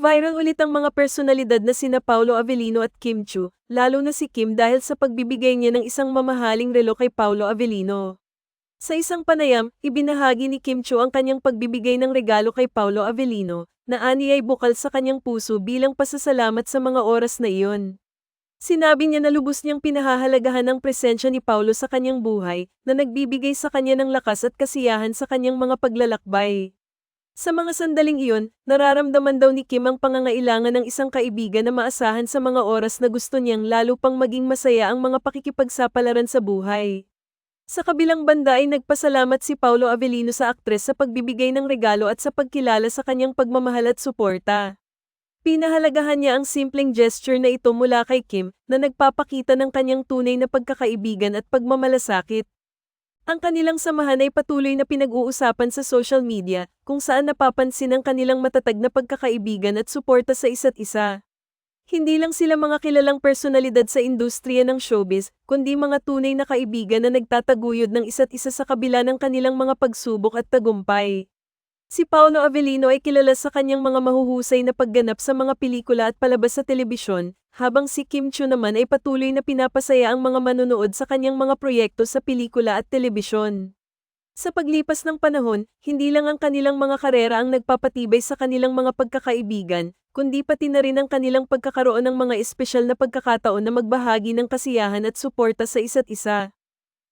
Viral ulit ang mga personalidad na sina Paulo Avellino at Kim Chu, lalo na si Kim dahil sa pagbibigay niya ng isang mamahaling relo kay Paulo Avellino. Sa isang panayam, ibinahagi ni Kim Chu ang kanyang pagbibigay ng regalo kay Paulo Avellino, na ani ay bukal sa kanyang puso bilang pasasalamat sa mga oras na iyon. Sinabi niya na lubos niyang pinahahalagahan ang presensya ni Paulo sa kanyang buhay, na nagbibigay sa kanya ng lakas at kasiyahan sa kanyang mga paglalakbay. Sa mga sandaling iyon, nararamdaman daw ni Kim ang pangangailangan ng isang kaibigan na maasahan sa mga oras na gusto niyang lalo pang maging masaya ang mga pakikipagsapalaran sa buhay. Sa kabilang banda ay nagpasalamat si Paulo Avellino sa aktres sa pagbibigay ng regalo at sa pagkilala sa kanyang pagmamahal at suporta. Pinahalagahan niya ang simpleng gesture na ito mula kay Kim na nagpapakita ng kanyang tunay na pagkakaibigan at pagmamalasakit. Ang kanilang samahan ay patuloy na pinag-uusapan sa social media, kung saan napapansin ang kanilang matatag na pagkakaibigan at suporta sa isa't isa. Hindi lang sila mga kilalang personalidad sa industriya ng showbiz, kundi mga tunay na kaibigan na nagtataguyod ng isa't isa sa kabila ng kanilang mga pagsubok at tagumpay. Si Paolo Avellino ay kilala sa kanyang mga mahuhusay na pagganap sa mga pelikula at palabas sa telebisyon, habang si Kim Chu naman ay patuloy na pinapasaya ang mga manonood sa kanyang mga proyekto sa pelikula at telebisyon. Sa paglipas ng panahon, hindi lang ang kanilang mga karera ang nagpapatibay sa kanilang mga pagkakaibigan, kundi pati na rin ang kanilang pagkakaroon ng mga espesyal na pagkakataon na magbahagi ng kasiyahan at suporta sa isa't isa.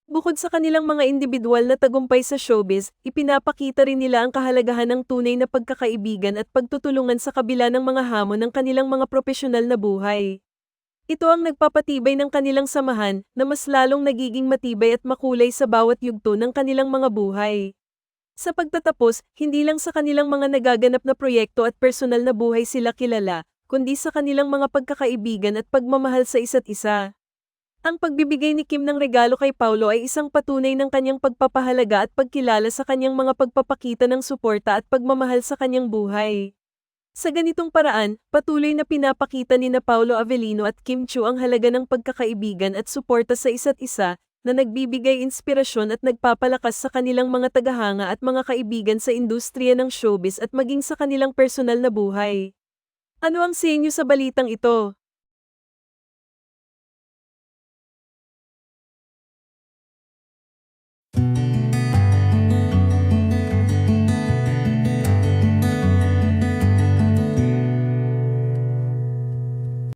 Bukod sa kanilang mga individual na tagumpay sa showbiz, ipinapakita rin nila ang kahalagahan ng tunay na pagkakaibigan at pagtutulungan sa kabila ng mga hamon ng kanilang mga profesional na buhay. Ito ang nagpapatibay ng kanilang samahan na mas lalong nagiging matibay at makulay sa bawat yugto ng kanilang mga buhay. Sa pagtatapos, hindi lang sa kanilang mga nagaganap na proyekto at personal na buhay sila kilala, kundi sa kanilang mga pagkakaibigan at pagmamahal sa isa't isa. Ang pagbibigay ni Kim ng regalo kay Paulo ay isang patunay ng kanyang pagpapahalaga at pagkilala sa kanyang mga pagpapakita ng suporta at pagmamahal sa kanyang buhay. Sa ganitong paraan, patuloy na pinapakita ni na Paulo Avellino at Kim Chu ang halaga ng pagkakaibigan at suporta sa isa't isa, na nagbibigay inspirasyon at nagpapalakas sa kanilang mga tagahanga at mga kaibigan sa industriya ng showbiz at maging sa kanilang personal na buhay. Ano ang sa inyo sa balitang ito?